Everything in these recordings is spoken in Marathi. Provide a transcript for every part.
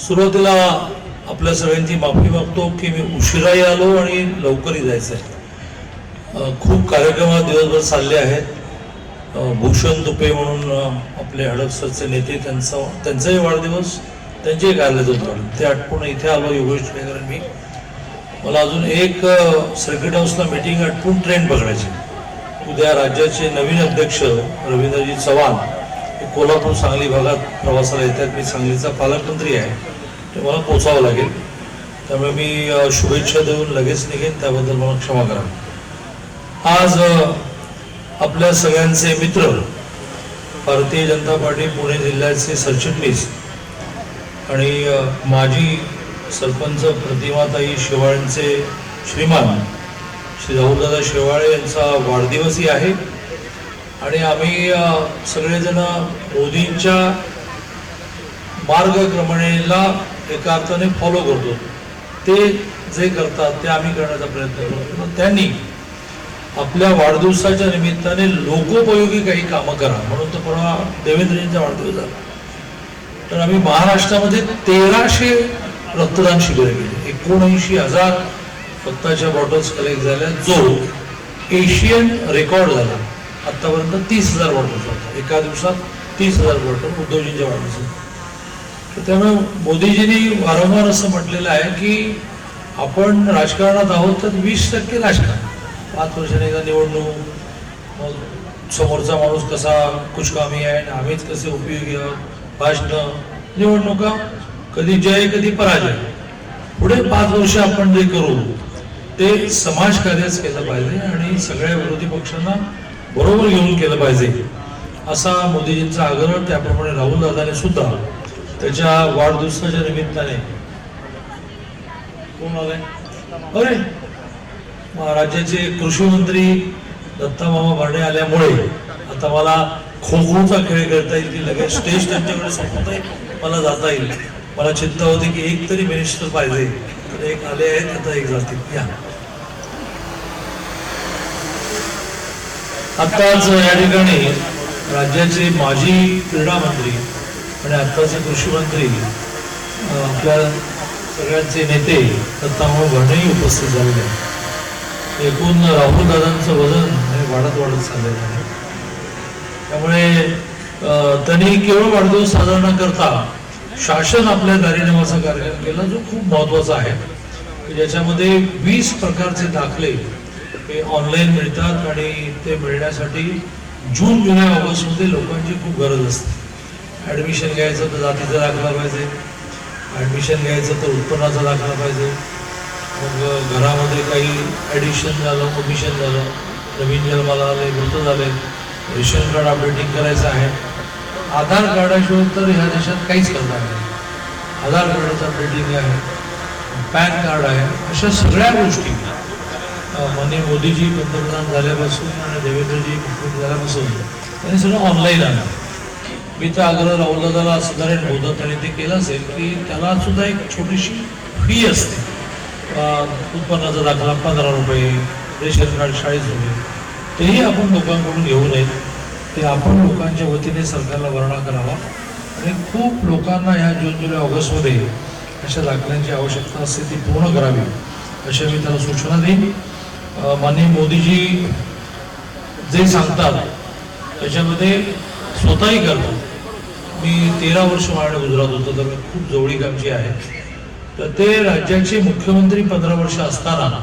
सुरुवातीला आपल्या सगळ्यांची माफी मागतो की मी उशिराही आलो आणि लवकरही जायचं आहे खूप कार्यक्रम दिवसभर चालले आहेत. भूषण दुपे म्हणून आपले हडपसरचे नेते त्यांचा त्यांचाही वाढदिवस त्यांचेही कार्यालयात होतं ते आटपून इथे आलो योगेश टिळेकर मी. मला अजून एक सर्किट हाऊसला मीटिंग आटपून ट्रेन पकडायची. उद्या राज्याचे नवीन अध्यक्ष रवींद्रजी चव्हाण कोल्हापूर सांगली भागात प्रवासाला येतात मी सांगलीचा पालकमंत्री आहे. ते मला पोचावं लागेल. त्यामुळे मी शुभेच्छा देऊन लगेच निघेन. त्याबद्दल मला क्षमा करा. आज आपल्या सगळ्यांचे मित्र भारतीय जनता पार्टी पुणे जिल्ह्याचे सरचिटणीस आणि माजी सरपंच प्रतिमाताई शेवाळ्यांचे श्रीमान श्री राहुलदादा शेवाळे यांचा वाढदिवसही आहे. आणि आम्ही सगळेजण मोदींच्या मार्गक्रमणेला एका अर्थाने फॉलो करतो. ते जे करतात ते आम्ही करण्याचा प्रयत्न करतो. त्यांनी आपल्या वाढदिवसाच्या निमित्ताने लोकोपयोगी काही कामं करा. म्हणून तर परवा देवेंद्रजींचा वाढदिवस झाला. तर आम्ही महाराष्ट्रामध्ये तेराशे रक्तदान शिबिरे केली. एकोणऐंशी हजार रक्ताच्या बॉटल्स कलेक्ट झाल्या. जो एशियन रेकॉर्ड झाला. आतापर्यंत तीस हजार बॉटल्स होता. एका दिवसात तीस हजार बॉटल उद्धवजींच्या वाढदिवसात तर त्यामुळे मोदीजींनी वारंवार असं म्हटलेलं आहे की आपण राजकारणात आहोत तर वीस टक्के राजकारण. पाच वर्षाने एकदा निवडणूक मग समोरचा माणूस कसा कुचकामी आहे आणि आम्हीच कसे उपयोगी आहोत भाषणं निवडणुका कधी जय कधी पराजय. पुढे पाच वर्ष आपण जे करू ते समाजकार्यच केलं पाहिजे आणि सगळ्या विरोधी पक्षांना बरोबर घेऊन केलं पाहिजे. असा मोदीजींचा आग्रह त्याप्रमाणे राहुल दादाने सुद्धा त्याच्या वाढदिवसाच्या निमित्ताने. कोण आलाय? अरे राज्याचे कृषी मंत्री दत्ता मामा आल्यामुळे आता मला खो खोचा खेळ खेळता येईल की लगेच स्टेज त्यांच्याकडे सोपवता येईल मला जाता येईल. मला चिंता होती की एक तरी मिनिस्टर पाहिजे. एक आले आहेत आता एक जातील. या. आत्ताच या ठिकाणी राज्याचे माजी क्रीडा मंत्री आणि आत्ताचे कृषी मंत्री आपल्या सगळ्यांचे नेते दत्ताभाऊ भरणेही उपस्थित झालेले आहेत. एकूण राहुल दादांचं वजन हे वाढत वाढत चाललेलं आहे. त्यामुळे त्यांनी केवळ वाढदिवस साजरा न करता शासन आपल्या दारिनिवासा कार्यक्रम केला जो खूप महत्त्वाचा आहे. ज्याच्यामध्ये वीस प्रकारचे दाखले हे ऑनलाईन मिळतात आणि ते मिळण्यासाठी जून जुलै ऑगस्टमध्ये लोकांची खूप गरज असते. ॲडमिशन घ्यायचं तर जातीचा दाखला पाहिजे. ॲडमिशन घ्यायचं तर उत्पन्नाचा दाखला पाहिजे. मग घरामध्ये काही ॲडिशन झालं कमिशन झालं नवीन जन्माला आले मृत झाले रेशन कार्ड अपडेटिंग करायचं आहे. आधार कार्डाशिवाय तर ह्या देशात काहीच करणार नाही. आधार कार्डाचं अपडेटिंग आहे पॅन कार्ड आहे अशा सगळ्या गोष्टी. माननीय मोदीजी पंतप्रधान झाल्यापासून आणि देवेंद्रजी मुख्यमंत्री झाल्यापासून त्यांनी सगळं ऑनलाईन आणलं. मी तर आग्रह राहुल दादाला साधारण बोलत त्यांनी ते केलं असेल की त्याला सुद्धा एक छोटीशी फी असते. उत्पन्नाचा दाखला पंधरा रुपये रेशन कार्ड चाळीस रुपये. तेही आपण लोकांकडून घेऊ नयेत ते आपण लोकांच्या वतीने सरकारला वर्णा करावा. आणि खूप लोकांना ह्या जून जुलै ऑगस्टमध्ये अशा दाखल्यांची आवश्यकता असते ती पूर्ण करावी. अशा मी त्याला सूचना देईन. माननीय मोदीजी जे सांगतात त्याच्यामध्ये स्वतःही करतात मी तेरा वर्ष माझ्याकडे गुजरात होतो तर खूप जवळीक आमची आहे. तर ते राज्याचे मुख्यमंत्री पंधरा वर्ष असताना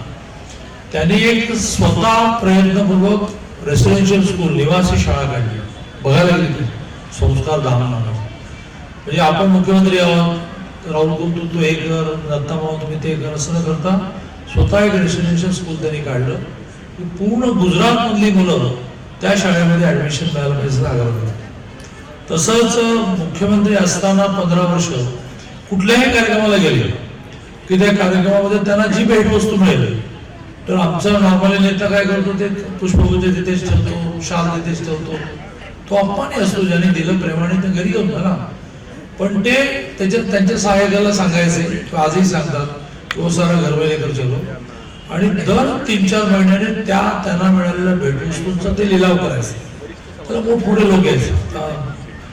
त्यांनी एक स्वतः प्रयत्नपूर्वक रेसिडेन्शियल स्कूल निवासी शाळा काढली. बघायला गेली संस्कार धाम म्हणजे आपण मुख्यमंत्री आहोत राहुल कुंतू तू हे कर दत्ता भाऊ तुम्ही ते कर असं न करता स्वतः एक रेसिडेन्शियल स्कूल त्यांनी काढलं. की पूर्ण गुजरातमधली मुलं त्या शाळेमध्ये ऍडमिशन मिळायला पाहिजे आग्रह करतात तसंच मुख्यमंत्री असताना पंधरा वर्ष कुठल्याही कार्यक्रमाला गेले की त्या कार्यक्रमामध्ये त्यांना जी भेटवस्तू मिळेल तर आमचा नॉर्मली नेता काय करतो ते पुष्पगुते तिथेच ठेवतो शाल तिथेच ठेवतो. तो अपमानी असतो ज्याने दिलं प्रेमाने तर घरी घेऊन ना. पण ते त्याच्या त्यांच्या सहाय्यकाला सांगायचे आजही सांगतात. तो सारा घर चलो आणि दर तीन चार महिन्याने त्या त्यांना मिळालेल्या भेटवस्तूंचा ते लिलाव करायचे. तर मग पुढे लोक यायचे.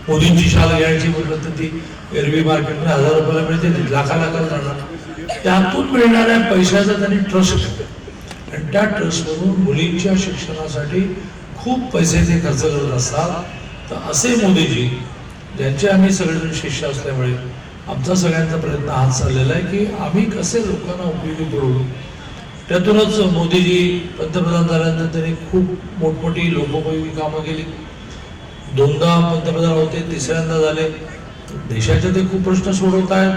मोदींची शाल घ्यायची म्हटलं तर ती एरवी मार्केटमध्ये हजार रुपयाला मिळते ती लाखा लाखाला जाणार त्यातून मिळणाऱ्या पैशाचा त्यांनी ट्रस्ट आणि त्या ट्रस्टमधून मुलींच्या शिक्षणासाठी खूप पैसे ते खर्च करत असतात. तर असे मोदीजी ज्यांचे आम्ही सगळेजण शिष्य असल्यामुळे आमचा सगळ्यांचा प्रयत्न हाच चाललेला आहे की आम्ही कसे लोकांना उपयोगी पडू? त्यातूनच मोदीजी पंतप्रधान झाल्यानंतर त्यांनी खूप मोठमोठी लोकोपयोगी कामं केली. दोनदा पंतप्रधान होते तिसऱ्यांदा झाले. देशाचे ते खूप प्रश्न सोडवत आहेत.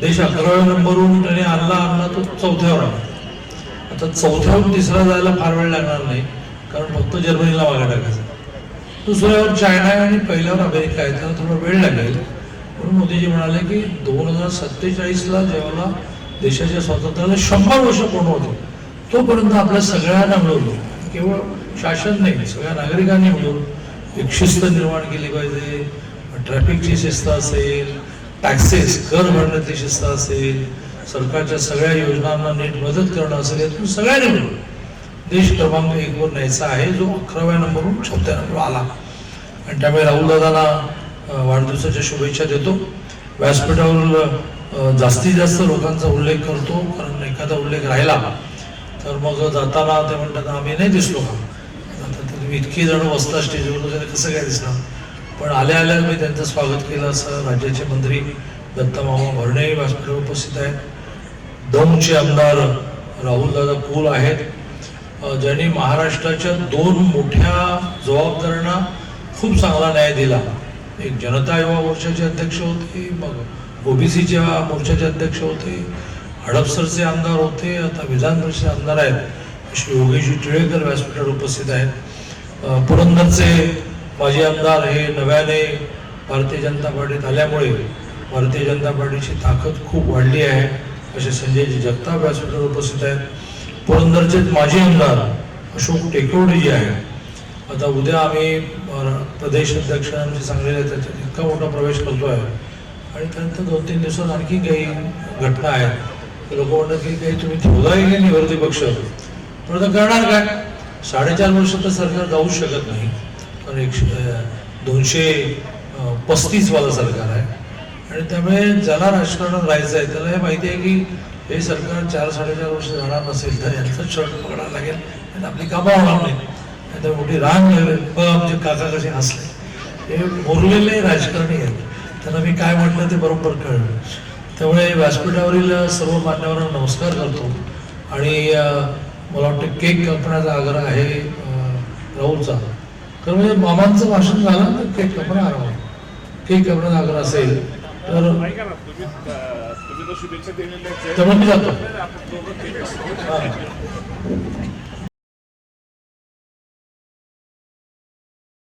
देश अकराव्या नंबरवरून त्याने आणला आणला तो चौथ्यावर आला. आता चौथ्यावरून तिसरा जायला फार वेळ लागणार नाही कारण फक्त जर्मनीला मागे टाकायचं. दुसऱ्यावर चायना आहे आणि पहिल्यावर अमेरिका आहे त्याला थोडा वेळ लागेल. म्हणून मोदीजी म्हणाले की दोन हजार सत्तेचाळीसला जेव्हा देशाच्या स्वातंत्र्याला शंभर वर्ष पूर्ण होते तोपर्यंत आपल्या सगळ्यांना मिळवलं केवळ शासन नाही सगळ्या नागरिकांनी मिळून एक शिस्त निर्माण केली पाहिजे. ट्रॅफिकची शिस्त असेल टॅक्सेस कर भरण्याची शिस्त असेल सरकारच्या सगळ्या योजनांना नीट मदत करणं असेल यातून सगळ्यांनी मिळून देश क्रमांक एकवर न्यायचा आहे जो अकराव्या नंबरहून चौथ्या नंबर आला. आणि त्यामुळे राहुल दादांना वाढदिवसाच्या शुभेच्छा देतो. व्यासपीठावर जास्तीत जास्त लोकांचा उल्लेख करतो. कारण एखादा उल्लेख राहिला तर मग जाताना ते म्हणतात आम्ही नाही दिसलो का? आता तुम्ही इतकी जण बसता स्टेजवर वगैरे कसं काय दिसणार? पण आल्या आल्या मी त्यांचं स्वागत केलं. असं राज्याचे मंत्री दत्तमामा भरणे व्यासपीठावर उपस्थित आहेत. दौंडचे आमदार राहुलदादा कुल आहेत. ज्यांनी महाराष्ट्राच्या दोन मोठ्या जबाबदाऱ्यांना खूप चांगला न्याय दिला. एक जनता युवा मोर्चाचे अध्यक्ष होते मग ओबीसीच्या मोर्चाचे अध्यक्ष होते हडपसरचे आमदार होते आता विधान परिषद आमदार आहेत. श्री योगेशजी टिळेकर व्यासपीठावर उपस्थित आहेत. पुरंदरचे माजी आमदार हे नव्याने भारतीय जनता पार्टीत आल्यामुळे भारतीय जनता पार्टीची ताकद खूप वाढली आहे असे संजयजी जगताप व्यासपीठावर उपस्थित आहेत. पुरंदरचे माजी आमदार अशोक टेकवडे जे आहे आता उद्या आम्ही प्रदेश अध्यक्षांशी सांगलेले त्याच्यात इतका मोठा प्रवेश करतो आहे. आणि त्यानंतर दोन तीन दिवसात आणखी काही घटना आहेत. लोक म्हणतात की काही तुम्ही ठेवलाही की नाही निवृत्ती पक्ष. पण आता करणार काय? साडेचार वर्ष तर सरकार जाऊच शकत नाही. कारण एकशे दोनशे पस्तीसवाला पस्तीसवालं सरकार आहे. आणि त्यामुळे ज्याला राजकारणात राहायचं आहे त्याला हे माहिती आहे की हे सरकार चार साडेचार वर्ष जाणार नसेल तर यांचं शर्ट पकडायला लागेल आणि आपली कामं होणार नाही आता मोठी रांग लागेल आमचे काका कसे हसले. हे मोरलेले राजकारणी आहेत. त्यांना मी काय म्हटलं ते बरोबर कळलं. त्यामुळे व्यासपीठावरील सर्व मान्यवरांना नमस्कार करतो. आणि मला वाटतं केक कापण्याचा आग्रह आहे राहुलचा. तर म्हणजे मामांचं भाषण झालं तर केक कापणं आराम केक कापण्याचा आग्रह असेल तर तर मी जातो.